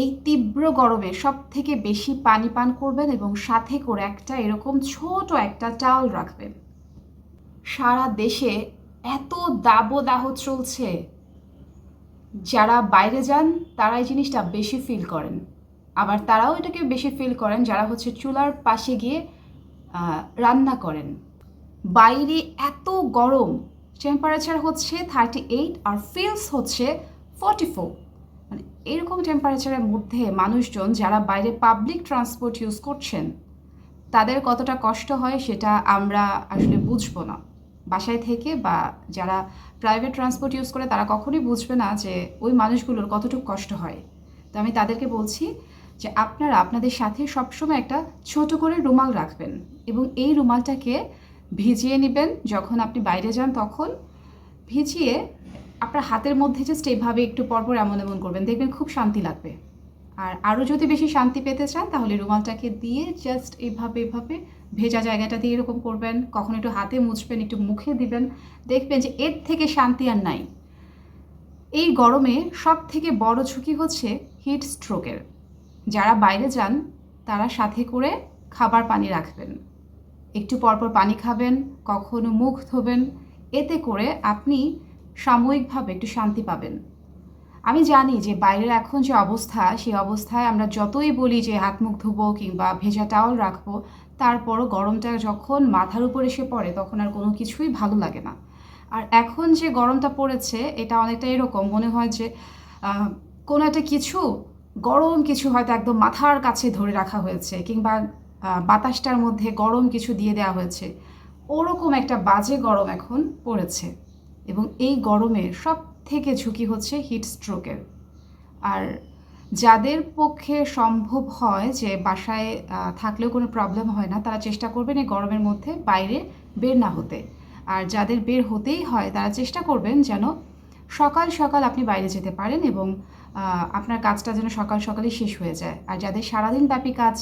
এই তীব্র গরমে সব থেকে বেশি পানি পান করবেন এবং সাথে করে একটা এরকম ছোট একটা টাওয়াল রাখবেন। সারা দেশে এত দাবদাহ চলছে। যারা বাইরে যান তারা এই জিনিসটা বেশি ফিল করেন। আবার তারাও এটাকে বেশি ফিল করেন, যারা হচ্ছে চুলার পাশে গিয়ে রান্না করেন। বাইরে এত গরম টেম্পারেচার হচ্ছে থার্টি এইট আর ফিলস হচ্ছে ফর্টি ফোর মানে এরকম টেম্পারেচারের মধ্যে মানুষজন যারা বাইরে পাবলিক ট্রান্সপোর্ট ইউজ করছেন, তাদের কতটা কষ্ট হয় সেটা আমরা আসলে বুঝব না। বাসায় থেকে বা যারা প্রাইভেট ট্রান্সপোর্ট ইউজ করে, তারা কখনোই বুঝবে না যে ওই মানুষগুলোর কতটুকু কষ্ট হয়। তো আমি তাদেরকে বলছি যে আপনারা আপনাদের সাথে সবসময় একটা ছোট করে রুমাল রাখবেন এবং এই রুমালটাকে ভিজিয়ে নেবেন। যখন আপনি বাইরে যান, তখন ভিজিয়ে আপনার হাতের মধ্যে জাস্ট এইভাবে একটু পরপর এমন এমন করবেন, দেখবেন খুব শান্তি লাগবে। আর আরও যদি বেশি শান্তি পেতে চান, তাহলে রুমালটাকে দিয়ে জাস্ট এইভাবে এভাবে ভেজা জায়গাটা দিয়ে এরকম করবেন। কখন একটু হাতে মুছবেন, একটু মুখে দিবেন, দেখবেন যে এর থেকে শান্তি আর নাই। এই গরমে সব থেকে বড় ঝুঁকি হচ্ছে হিট স্ট্রোকের যারা বাইরে যান, তারা সাথে করে খাবার পানি রাখবেন। একটু পরপর পানি খাবেন, কখনো মুখ ধোবেন। এতে করে আপনি সাময়িকভাবে একটু শান্তি পাবেন। আমি জানি যে বাইরের এখন যে অবস্থা, সেই অবস্থায় আমরা যতই বলি যে হাত মুখ ধুবো কিংবা ভেজা টাওয়াল রাখব, তারপরও গরমটা যখন মাথার উপর এসে পড়ে, তখন আর কোনো কিছুই ভালো লাগে না। আর এখন যে গরমটা পড়েছে, এটা অনেকটা এরকম, মনে হয় যে কোনো একটা কিছু, গরম কিছু হয়তো একদম মাথার কাছে ধরে রাখা হয়েছে কিংবা বাতাসটার মধ্যে গরম কিছু দিয়ে দেওয়া হয়েছে। ওরকম একটা বাজে গরম এখন পড়েছে। এবং এই গরমে সব থেকে ঝুঁকি হচ্ছে হিট স্ট্রোকের আর যাদের পক্ষে সম্ভব হয় যে বাসায় থাকলেও কোনো প্রবলেম হয় না, তারা চেষ্টা করবেন এই গরমের মধ্যে বাইরে বের না হতে। আর যাদের বের হতেই হয়, তারা চেষ্টা করবেন যেন সকাল সকাল আপনি বাইরে যেতে পারেন এবং আপনার কাজটা যেন সকাল সকালই শেষ হয়ে যায়। আর যাদের সারাদিন ব্যাপী কাজ,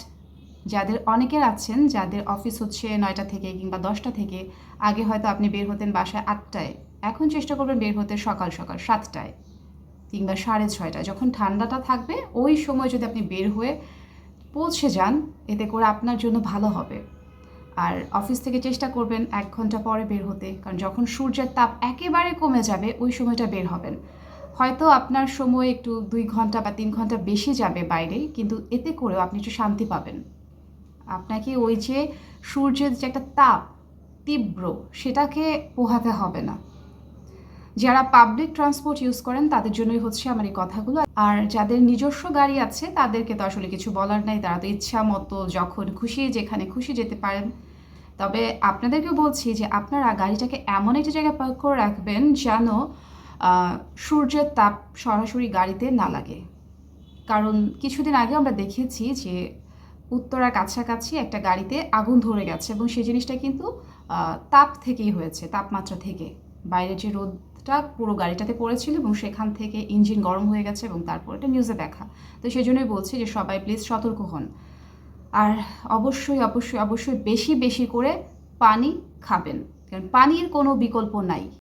যাদের অনেকের আছেন, যাদের অফিস হচ্ছে নয়টা থেকে কিংবা দশটা থেকে, আগে হয়তো আপনি বের হতেন বাসায় আটটায়। এখন চেষ্টা করবেন বের হতে সকাল সকাল সাতটায় কিংবা সাড়ে ছয়টায়। যখন ঠান্ডাটা থাকবে, ওই সময় যদি আপনি বের হয়ে পৌঁছে যান, এতে করে আপনার জন্য ভালো হবে। আর অফিস থেকে চেষ্টা করবেন এক ঘণ্টা পরে বের হতে, কারণ যখন সূর্যের তাপ একেবারে কমে যাবে, ওই সময়টা বের হবেন। হয়তো আপনার সময় একটু দুই ঘণ্টা বা তিন ঘণ্টা বেশি যাবে বাইরে, কিন্তু এতে করেও আপনি একটু শান্তি পাবেন। আপনাকে ওই যে সূর্যের যে একটা তাপ তীব্র, সেটাকে পোহাতে হবে না। যারা পাবলিক ট্রান্সপোর্ট ইউজ করেন, তাদের জন্যই হচ্ছে আমার এই কথাগুলো। আর যাদের নিজস্ব গাড়ি আছে, তাদেরকে তো আসলে কিছু বলার নাই। তারা তো ইচ্ছা মতো যখন খুশি, যেখানে খুশি যেতে পারেন। তবে আপনাদেরকে বলছি যে, আপনারা গাড়িটাকে এমন একটা জায়গায় পার্ক করে রাখবেন যেন সূর্যের তাপ সরাসরি গাড়িতে না লাগে। কারণ কিছুদিন আগে আমরা দেখেছি যে, উত্তরার কাছাকাছি একটা গাড়িতে আগুন ধরে গেছে এবং সেই জিনিসটা কিন্তু তাপ থেকেই হয়েছে, তাপমাত্রা থেকে। বাইরে যে রোদটা পুরো গাড়িটাতে পড়েছিল এবং সেখান থেকে ইঞ্জিন গরম হয়ে গেছে এবং তারপর এটা নিউজে দেখা। তো সেই জন্যই বলছি যে সবাই প্লিজ সতর্ক হন। আর অবশ্যই অবশ্যই অবশ্যই বেশি বেশি করে পানি খাবেন। কারণ পানির কোনো বিকল্প নাই।